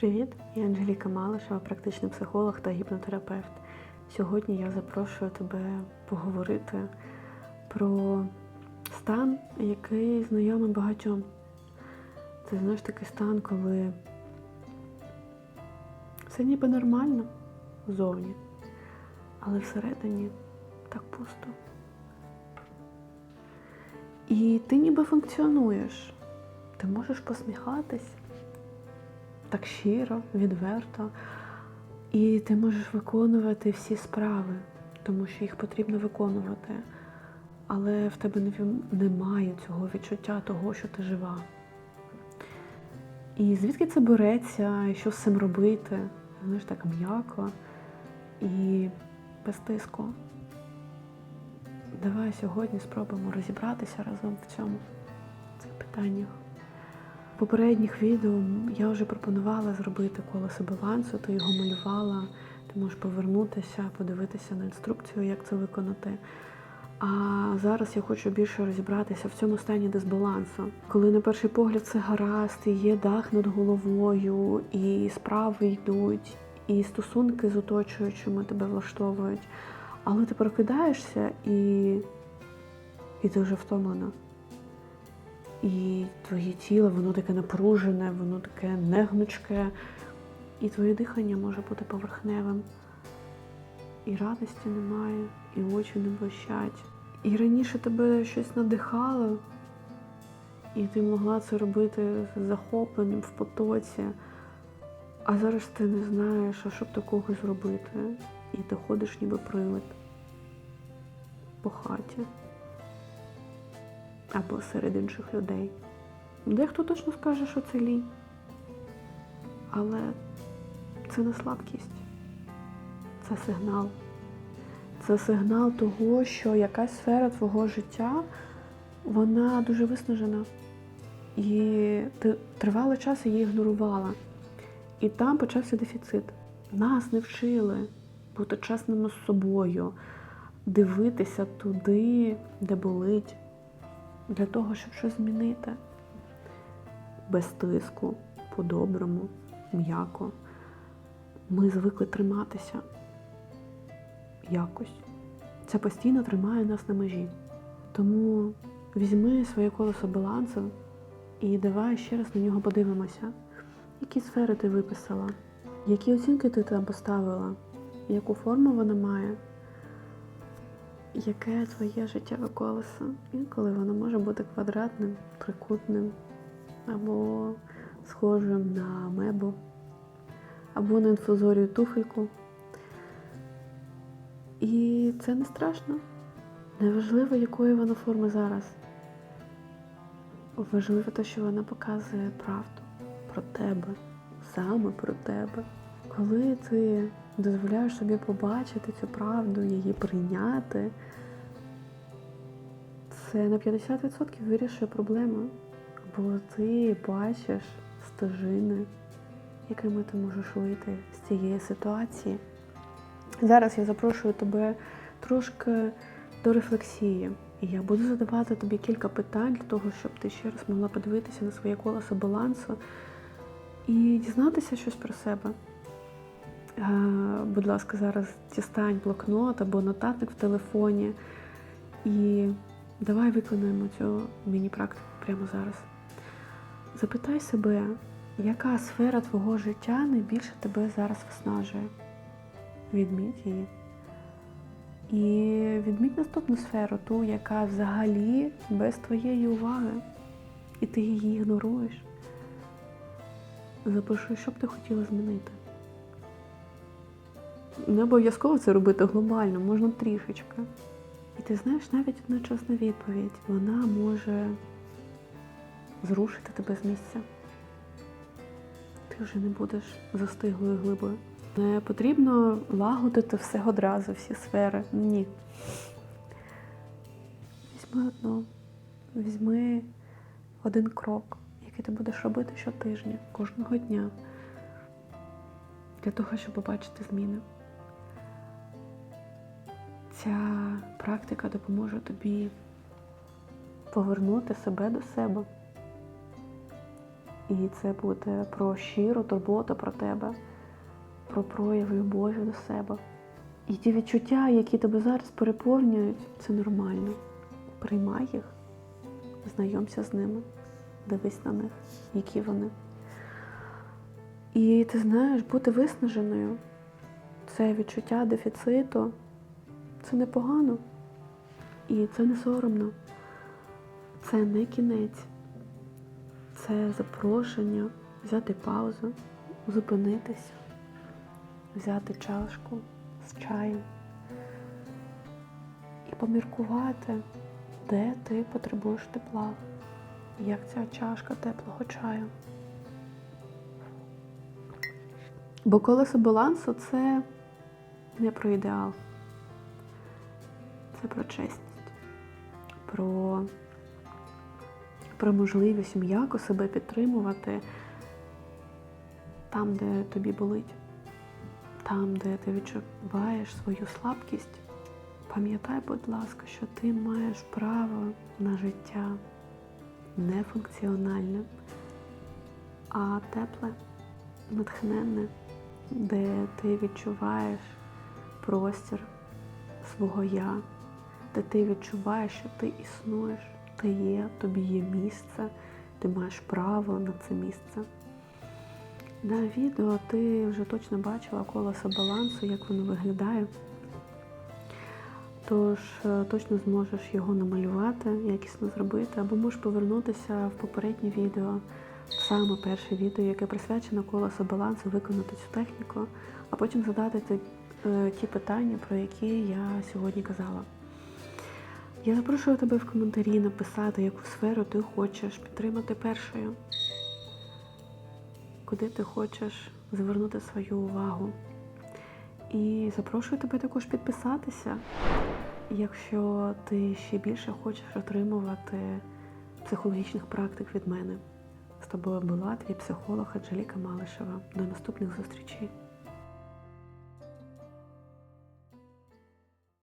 Привіт, я Анжеліка Малишева, практичний психолог та гіпнотерапевт. Сьогодні я запрошую тебе поговорити про стан, який знайомий багатьом. Це знаєш такий стан, коли все ніби нормально зовні, але всередині так пусто. І ти ніби функціонуєш. Ти можеш посміхатись так щиро, відверто. І ти можеш виконувати всі справи, тому що їх потрібно виконувати. Але в тебе немає цього відчуття того, що ти жива. І звідки це береться, і що з цим робити? Знаєш, так м'яко і без тиску. Давай сьогодні спробуємо розібратися разом в цьому цих питаннях. Попередніх відео я вже пропонувала зробити колесо балансу, ти його малювала, ти можеш повернутися, подивитися на інструкцію, як це виконати. А зараз я хочу більше розібратися в цьому стані дисбалансу. Коли на перший погляд все гаразд, і є дах над головою, і справи йдуть, і стосунки з оточуючими тебе влаштовують. Але ти прокидаєшся і, і ти вже втомлена. І твоє тіло, воно таке напружене, воно таке негнучке, і твоє дихання може бути поверхневим. І радості немає, і очі не блищать. І раніше тебе щось надихало, і ти могла це робити захопленням в потоці. А зараз ти не знаєш, а що б такого зробити. І ти ходиш ніби привид по хаті або серед інших людей. Дехто точно скаже, що це лінь. Але це не слабкість, це сигнал. Це сигнал того, що якась сфера твого життя вона дуже виснажена. І ти тривалий час її ігнорувала. І там почався дефіцит. Нас не вчили бути чесними з собою, дивитися туди, де болить, для того, щоб щось змінити. Без тиску, по-доброму, м'яко. Ми звикли триматися якось. Це постійно тримає нас на межі. Тому візьми своє колесо балансу і давай ще раз на нього подивимося. Які сфери ти виписала? Які оцінки ти там поставила? Яку форму вона має? Яке твоє життєве колесо? Інколи воно може бути квадратним, трикутним, або схожим на мебу, або на інфузорію туфельку. І це не страшно. Неважливо, якої воно форми зараз. Важливо те, що вона показує правду про тебе, саме про тебе. Коли ти дозволяєш собі побачити цю правду, її прийняти, це на 50% вирішує проблему. Бо ти бачиш стежини, якими ти можеш вийти з цієї ситуації. Зараз я запрошую тебе трошки до рефлексії. І я буду задавати тобі кілька питань для того, щоб ти ще раз могла подивитися на своє колесо балансу і дізнатися щось про себе. Е, Будь ласка, зараз дістань блокнот або нотатник в телефоні. І давай виконуємо цю міні-практику прямо зараз. Запитай себе, яка сфера твого життя найбільше тебе зараз виснажує. Відміть її. І відміть наступну сферу, ту, яка взагалі без твоєї уваги, і ти її ігноруєш. Запиши, що б ти хотіла змінити. Не обов'язково це робити глобально, можна трішечки. І ти знаєш, навіть одна чесна відповідь, вона може зрушити тебе з місця. Ти вже не будеш застиглою глибою. Не потрібно лагодити все одразу, всі сфери. Ні. Візьми одну, візьми один крок, який ти будеш робити щотижня, кожного дня, для того, щоб побачити зміни. Ця практика допоможе тобі повернути себе до себе І це буде про щиру турботу про тебе, про прояв любові до себе. І ті відчуття, які тебе зараз переповнюють, це нормально. Приймай їх, знайомся з ними, дивись на них, які вони. І ти знаєш, бути виснаженою це відчуття дефіциту, це непогано. І це не соромно. Це не кінець. Це запрошення взяти паузу, зупинитися, взяти чашку з чаєм і поміркувати, де ти потребуєш тепла, як ця чашка теплого чаю. Бо колесо балансу це не про ідеал, це про чесність, про, про можливість м'яко себе підтримувати там, де тобі болить, там, де ти відчуваєш свою слабкість. Пам'ятай, будь ласка, що ти маєш право на життя не функціональне, а тепле, натхненне, де ти відчуваєш простір свого я, де ти відчуваєш, що ти існуєш, ти є, тобі є місце, ти маєш право на це місце. На відео ти вже точно бачила колесо балансу, як воно виглядає. Тож е, точно зможеш його намалювати, якісно зробити, або можеш повернутися в попереднє відео, в саме перше відео, яке присвячено колесу балансу, виконати цю техніку, а потім задати ті, е, ті питання, про які я сьогодні казала. Я запрошую тебе в коментарі написати, яку сферу ти хочеш підтримати першою, куди ти хочеш звернути свою увагу. І запрошую тебе також підписатися, якщо ти ще більше хочеш отримувати психологічних практик від мене. З тобою була твій психолог Анжеліка Малишева. До наступних зустрічей.